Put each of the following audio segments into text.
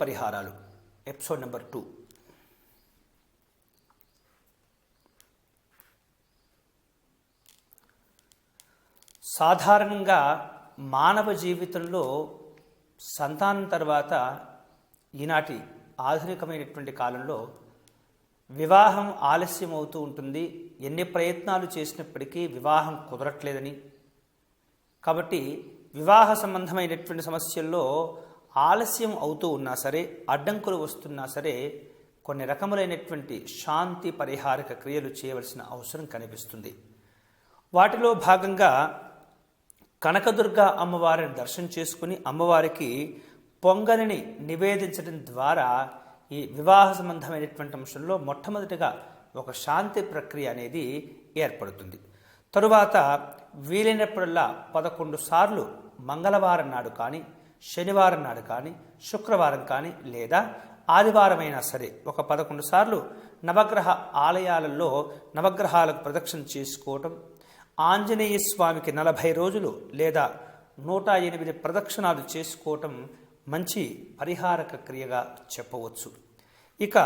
పరిహారాలు. Episode number two సాధారణంగా మానవ జీవితంలో సంతానం తర్వాత ఈనాటి ఆధునికమైనటువంటి కాలంలో వివాహం ఆలస్యం అవుతూ ఉంటుంది. ఎన్ని ప్రయత్నాలు చేసినప్పటికీ వివాహం కుదరట్లేదని. కాబట్టి వివాహ సంబంధమైనటువంటి సమస్యల్లో ఆలస్యం అవుతూ ఉన్నా సరే అడ్డంకులు వస్తున్నా సరే కొన్ని రకములైనటువంటి శాంతి పరిహారక క్రియలు చేయవలసిన అవసరం కనిపిస్తుంది. వాటిలో భాగంగా కనకదుర్గ అమ్మవారిని దర్శనం చేసుకుని అమ్మవారికి పొంగలిని నివేదించడం ద్వారా ఈ వివాహ సంబంధమైనటువంటి అంశంలో మొట్టమొదటిగా ఒక శాంతి ప్రక్రియ అనేది ఏర్పడుతుంది. తరువాత వీలైనప్పుడల్లా పదకొండు సార్లు మంగళవారం నాడు కానీ శనివారం నాడు కానీ శుక్రవారం కానీ లేదా ఆదివారం అయినా సరే ఒక పదకొండు సార్లు నవగ్రహ ఆలయాలలో నవగ్రహాలకు ప్రదక్షిణ చేసుకోవటం ఆంజనేయ స్వామికి నలభై రోజులు లేదా నూట ఎనిమిది ప్రదక్షిణాలు చేసుకోవటం మంచి పరిహారక క్రియగా చెప్పవచ్చు. ఇక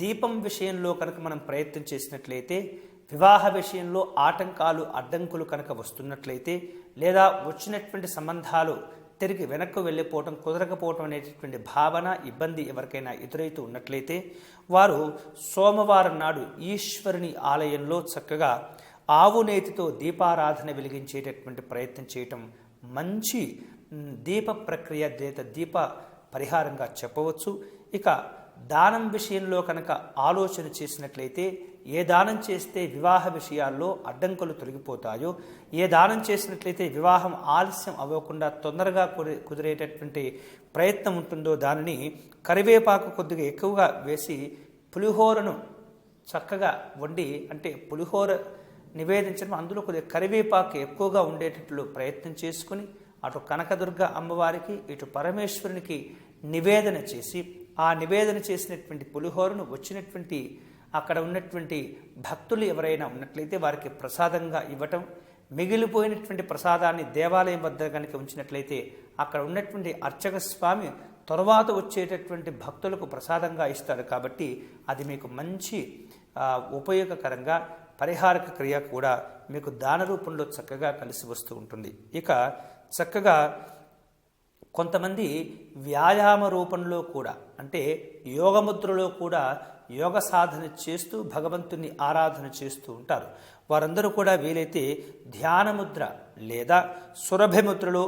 దీపం విషయంలో కనుక మనం ప్రయత్నం చేసినట్లయితే వివాహ విషయంలో ఆటంకాలు అడ్డంకులు కనుక వస్తున్నట్లయితే లేదా వచ్చినటువంటి సంబంధాలు తిరిగి వెనక్కు వెళ్ళిపోవటం కుదరకపోవటం అనేటటువంటి భావన ఇబ్బంది ఎవరికైనా ఎదురైతూ ఉన్నట్లయితే వారు సోమవారం నాడు ఈశ్వరుని ఆలయంలో చక్కగా ఆవు నేతితో దీపారాధన వెలిగించేటటువంటి ప్రయత్నం చేయటం మంచి దీప ప్రక్రియ దీప పరిహారంగా చెప్పవచ్చు. ఇక దానం విషయంలో కనుక ఆలోచన చేసినట్లయితే ఏ దానం చేస్తే వివాహ విషయాల్లో అడ్డంకులు తొలగిపోతాయో ఏ దానం చేసినట్లయితే వివాహం ఆలస్యం అవ్వకుండా తొందరగా కుదిరేటటువంటి ప్రయత్నం ఉంటుందో దానిని కరివేపాకు కొద్దిగా ఎక్కువగా వేసి పులిహోరను చక్కగా వండి అంటే పులిహోర నివేదించడం అందులో కొద్దిగా కరివేపాకు ఎక్కువగా ఉండేటట్లు ప్రయత్నం చేసుకుని అటు కనకదుర్గ అమ్మవారికి ఇటు పరమేశ్వరునికి నివేదన చేసి ఆ నివేదన చేసినటువంటి పులిహోరను వచ్చినటువంటి అక్కడ ఉన్నటువంటి భక్తులు ఎవరైనా ఉన్నట్లయితే వారికి ప్రసాదంగా ఇవ్వటం మిగిలిపోయినటువంటి ప్రసాదాన్ని దేవాలయం వద్ద కనుక ఉంచినట్లయితే అక్కడ ఉన్నటువంటి అర్చక స్వామి తరువాత వచ్చేటటువంటి భక్తులకు ప్రసాదంగా ఇస్తారు కాబట్టి అది మీకు మంచి ఉపయోగకరంగా పరిహారక క్రియ కూడా మీకు దాన రూపంలో చక్కగా కలిసి వస్తూ ఉంటుంది. ఇక చక్కగా కొంతమంది వ్యాయామ రూపంలో కూడా అంటే యోగముద్రలో కూడా యోగ సాధన చేస్తూ భగవంతుని ఆరాధన చేస్తూ ఉంటారు. వారందరూ కూడా వీలైతే ధ్యానముద్ర లేదా సురభిముద్రలో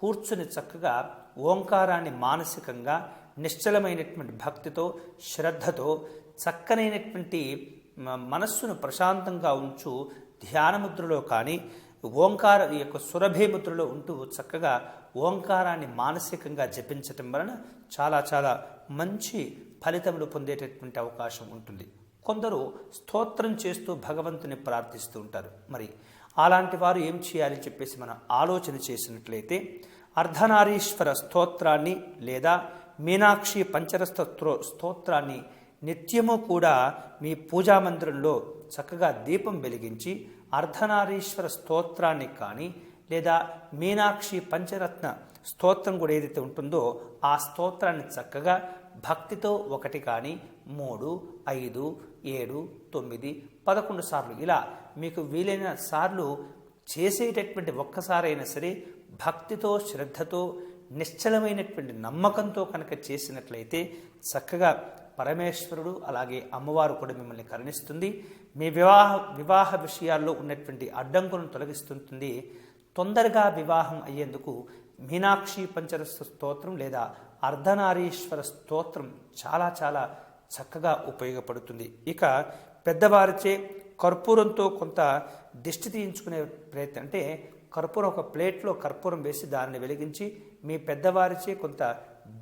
కూర్చుని చక్కగా ఓంకారాన్ని మానసికంగా నిశ్చలమైనటువంటి భక్తితో శ్రద్ధతో చక్కనైనటువంటి మనస్సును ప్రశాంతంగా ఉంచు ధ్యానముద్రలో కానీ ఓంకార ఈ యొక్క సురభిముద్రలో ఉంటూ చక్కగా ఓంకారాన్ని మానసికంగా జపించటం వలన చాలా చాలా మంచి ఫలితములు పొందేటటువంటి అవకాశం ఉంటుంది. కొందరు స్తోత్రం చేస్తూ భగవంతుని ప్రార్థిస్తూ ఉంటారు. మరి అలాంటి వారు ఏం చేయాలి చెప్పేసి మనం ఆలోచన చేసినట్లయితే అర్ధనారీశ్వర స్తోత్రాన్ని లేదా మీనాక్షి పంచరస్త త్రో- స్తోత్రాన్ని నిత్యము కూడా మీ పూజా మందిరంలో చక్కగా దీపం వెలిగించి అర్ధనారీశ్వర స్తోత్రాన్ని కానీ లేదా మీనాక్షి పంచరత్న స్తోత్రం కూడా ఏదైతే ఉంటుందో ఆ స్తోత్రాన్ని చక్కగా భక్తితో ఒకటి కానీ మూడు ఐదు ఏడు తొమ్మిది పదకొండు సార్లు. ఇలా మీకు వీలైన సార్లు చేసేటటువంటి ఒక్కసారైనా సరే భక్తితో శ్రద్ధతో నిశ్చలమైనటువంటి నమ్మకంతో కనుక చేసినట్లయితే చక్కగా పరమేశ్వరుడు అలాగే అమ్మవారు కూడా మిమ్మల్ని కరుణిస్తుంది. మీ వివాహ వివాహ విషయాల్లో ఉన్నటువంటి అడ్డంకులను తొలగిస్తుంటుంది. తొందరగా వివాహం అయ్యేందుకు మీనాక్షి పంచరస స్తోత్రం లేదా అర్ధనారీశ్వర స్తోత్రం చాలా చాలా చక్కగా ఉపయోగపడుతుంది. ఇక పెద్దవారిచే కర్పూరంతో కొంత దిష్టి తీయించుకునే ప్రయత్నం అంటే కర్పూరం ఒక ప్లేట్లో కర్పూరం వేసి దానిని వెలిగించి మీ పెద్దవారిచే కొంత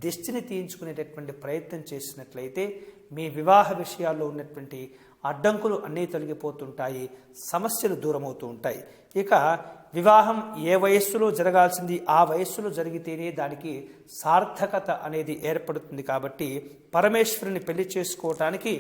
దిష్టిని తీయించుకునేటటువంటి ప్రయత్నం చేసినట్లయితే మీ వివాహ విషయాల్లో ఉన్నటువంటి అడ్డంకులు అన్నీ తొలగిపోతుంటాయి సమస్యలు దూరమవుతూ ఉంటాయి. ఇక వివాహం ఏ వయస్సులో జరగాల్సింది ఆ వయస్సులో జరిగితేనే దానికి సార్థకత అనేది ఏర్పడుతుంది కాబట్టి పరమేశ్వరుని పెళ్ళి చేసుకోవటానికి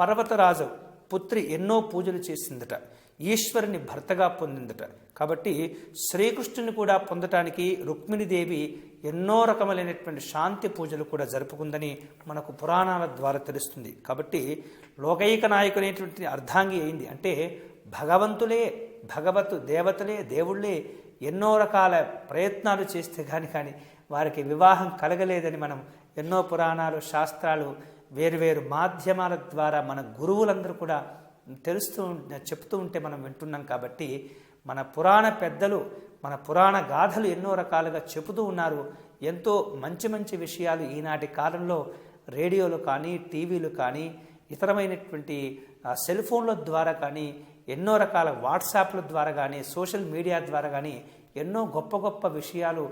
పర్వతరాజు పుత్రి ఎన్నో పూజలు చేసిందట. ఈశ్వరుని భర్తగా పొందిందట. కాబట్టి శ్రీకృష్ణుని కూడా పొందటానికి రుక్మిణీదేవి ఎన్నో రకములైనటువంటి శాంతి పూజలు కూడా జరుపుకుందని మనకు పురాణాల ద్వారా తెలుస్తుంది. కాబట్టి లోకైక నాయకునేటువంటి అర్ధాంగి అయింది. అంటే భగవంతులే భగవత్ దేవతలే దేవుళ్ళే ఎన్నో రకాల ప్రయత్నాలు చేస్తే కానీ కానీ వారికి వివాహం కలగలేదని మనం ఎన్నో పురాణాలు శాస్త్రాలు వేరువేరు మాధ్యమాల ద్వారా మన గురువులందరూ కూడా తెలుస్తూ చెప్తూ ఉంటే మనం వింటున్నాం కాబట్టి మన పురాణ పెద్దలు మన పురాణ గాథలు ఎన్నో రకాలుగా చెబుతూ ఉన్నారు. ఎంతో మంచి మంచి విషయాలు ఈనాటి కాలంలో రేడియోలు కానీ టీవీలు కానీ ఇతరమైనటువంటి సెల్ ఫోన్ల ద్వారా కానీ ఎన్నో రకాల వాట్సాప్ల ద్వారా కానీ సోషల్ మీడియా ద్వారా కానీ ఎన్నో గొప్ప గొప్ప విషయాలు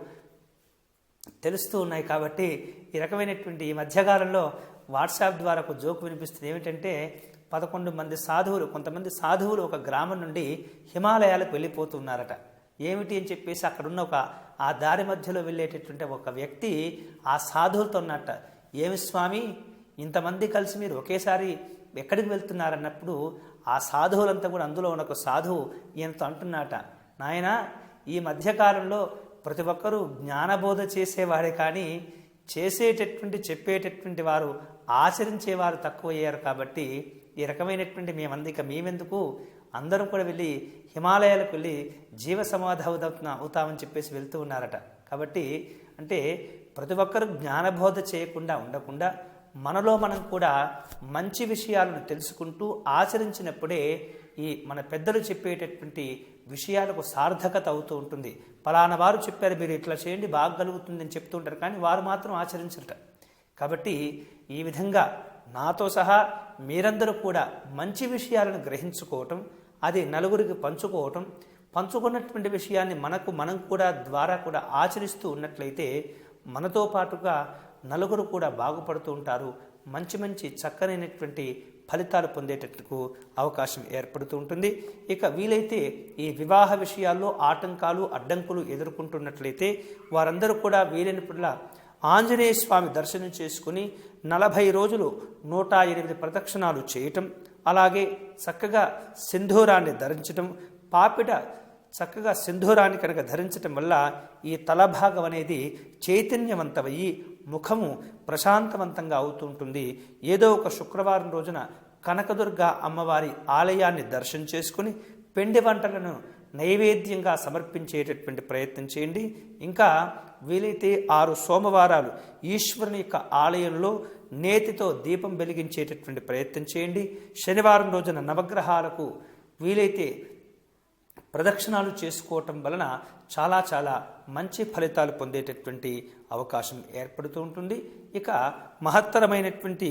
తెలుస్తూ ఉన్నాయి కాబట్టి ఈ రకమైనటువంటి ఈ మధ్యకాలంలో వాట్సాప్ ద్వారా ఒక జోక్ వినిపిస్తుంది. ఏమిటంటే పదకొండు మంది సాధువులు కొంతమంది సాధువులు ఒక గ్రామం నుండి హిమాలయాలకు వెళ్ళిపోతున్నారట. ఏమిటి అని చెప్పేసి అక్కడున్న ఒక ఆ దారి మధ్యలో వెళ్ళేటటువంటి ఒక వ్యక్తి ఆ సాధువులతో ఉన్నట్ట ఏమి స్వామి ఇంతమంది కలిసి మీరు ఒకేసారి ఎక్కడికి వెళ్తున్నారన్నప్పుడు ఆ సాధువులంతా కూడా అందులో ఉన్న ఒక సాధువు ఈయనతో అంటున్నట నాయనా ఈ మధ్యకాలంలో ప్రతి ఒక్కరూ జ్ఞానబోధ చేసేవాడే కానీ చేసేటటువంటి చెప్పేటటువంటి వారు ఆచరించేవారు తక్కువయ్యారు కాబట్టి ఈ రకమైనటువంటి మేమంది ఇక మేమెందుకు? అందరం కూడా వెళ్ళి హిమాలయాలకు వెళ్ళి జీవ సమాధి అవుతా అవుతామని చెప్పేసి వెళ్తూ ఉన్నారట. కాబట్టి అంటే ప్రతి ఒక్కరూ జ్ఞానబోధ చేయకుండా ఉండకుండా మనలో మనం కూడా మంచి విషయాలను తెలుసుకుంటూ ఆచరించినప్పుడే ఈ మన పెద్దలు చెప్పేటటువంటి విషయాలకు సార్థకత అవుతూ ఉంటుంది. ఫలానా వారు చెప్పారు మీరు ఇట్లా చేయండి బాగా కలుగుతుందని చెప్తూ ఉంటారు. కానీ వారు మాత్రం ఆచరించరట. కాబట్టి ఈ విధంగా నాతో సహా మీరందరూ కూడా మంచి విషయాలను గ్రహించుకోవటం అది నలుగురికి పంచుకోవటం పంచుకున్నటువంటి విషయాన్ని మనకు మనం కూడా ద్వారా కూడా ఆచరిస్తూ ఉన్నట్లయితే మనతో పాటుగా నలుగురు కూడా బాగుపడుతూ ఉంటారు. మంచి మంచి చక్కనైనటువంటి ఫలితాలు పొందేటట్టుకు అవకాశం ఏర్పడుతూ ఉంటుంది. ఇక వీలైతే ఈ వివాహ విషయాల్లో ఆటంకాలు అడ్డంకులు ఎదుర్కొంటున్నట్లయితే వారందరూ కూడా వీలైనప్పుడల్లా ఆంజనేయ స్వామి దర్శనం చేసుకుని నలభై రోజులు నూట ఎనిమిది ప్రదక్షిణాలు చేయటం అలాగే చక్కగా సింధూరాన్ని ధరించటం పాపిట చక్కగా సింధూరాన్ని కనుక ధరించటం వల్ల ఈ తలభాగం అనేది చైతన్యవంతమయ్యి ముఖము ప్రశాంతవంతంగా అవుతుంటుంది. ఏదో ఒక శుక్రవారం రోజున కనకదుర్గ అమ్మవారి ఆలయాన్ని దర్శనం చేసుకుని పిండి వంటలను నైవేద్యంగా సమర్పించేటటువంటి ప్రయత్నం చేయండి. ఇంకా వీలైతే ఆరు సోమవారాలు ఈశ్వరుని యొక్క ఆలయంలో నేతితో దీపం వెలిగించేటటువంటి ప్రయత్నం చేయండి. శనివారం రోజున నవగ్రహాలకు వీలైతే ప్రదక్షిణాలు చేసుకోవటం వలన చాలా చాలా మంచి ఫలితాలు పొందేటటువంటి అవకాశం ఏర్పడుతూ ఉంటుంది. ఇక మహత్తరమైనటువంటి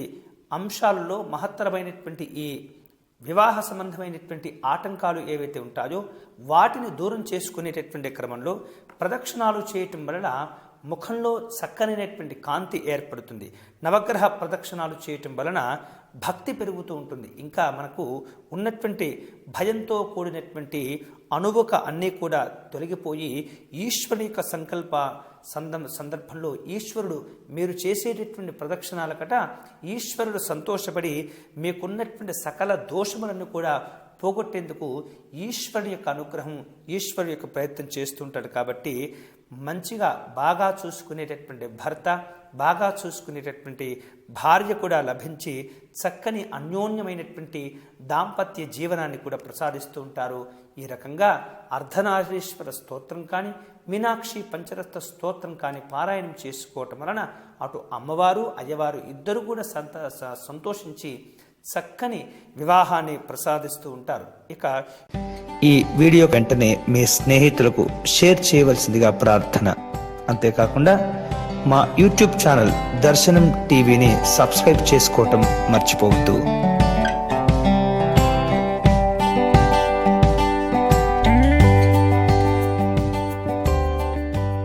అంశాలలో మహత్తరమైనటువంటి ఈ వివాహ సంబంధమైనటువంటి ఆటంకాలు ఏవైతే ఉంటాయో వాటిని దూరం చేసుకునేటటువంటి క్రమంలో ప్రదక్షిణాలు చేయటం వలన ముఖంలో చక్కనైనటువంటి కాంతి ఏర్పడుతుంది. నవగ్రహ ప్రదక్షిణాలు చేయటం వలన భక్తి పెరుగుతూ ఉంటుంది. ఇంకా మనకు ఉన్నటువంటి భయంతో కూడినటువంటి అణువుక అన్నీ కూడా తొలగిపోయి ఈశ్వరుని యొక్క సంకల్ప సందం సందర్భంలో ఈశ్వరుడు మీరు చేసేటటువంటి ప్రదక్షిణాలకట ఈశ్వరుడు సంతోషపడి మీకున్నటువంటి సకల దోషములను కూడా పోగొట్టేందుకు ఈశ్వరుని యొక్క అనుగ్రహం ఈశ్వరుని యొక్క ప్రయత్నం చేస్తుంటాడు కాబట్టి మంచిగా బాగా చూసుకునేటటువంటి భర్త బాగా చూసుకునేటటువంటి భార్య కూడా లభించి చక్కని అన్యోన్యమైనటువంటి దాంపత్య జీవనాన్ని కూడా ప్రసాదిస్తూ ఉంటారు. ఈ రకంగా అర్ధనారీశ్వర స్తోత్రం కానీ మీనాక్షి పంచరత్న స్తోత్రం కానీ పారాయణం చేసుకోవటం వలన అటు అమ్మవారు అయ్యవారు ఇద్దరు కూడా సంత సంతోషించి చక్కని వివాహాన్ని ప్రసాదిస్తూ ఉంటారు. ఇక ఈ వీడియో వెంటనే మీ స్నేహితులకు షేర్ చేయవలసిందిగా ప్రార్థన. అంతేకాకుండా మా యూట్యూబ్ ఛానల్ దర్శనం టీవీని సబ్స్క్రైబ్ చేసుకోవటం మర్చిపోవద్దు.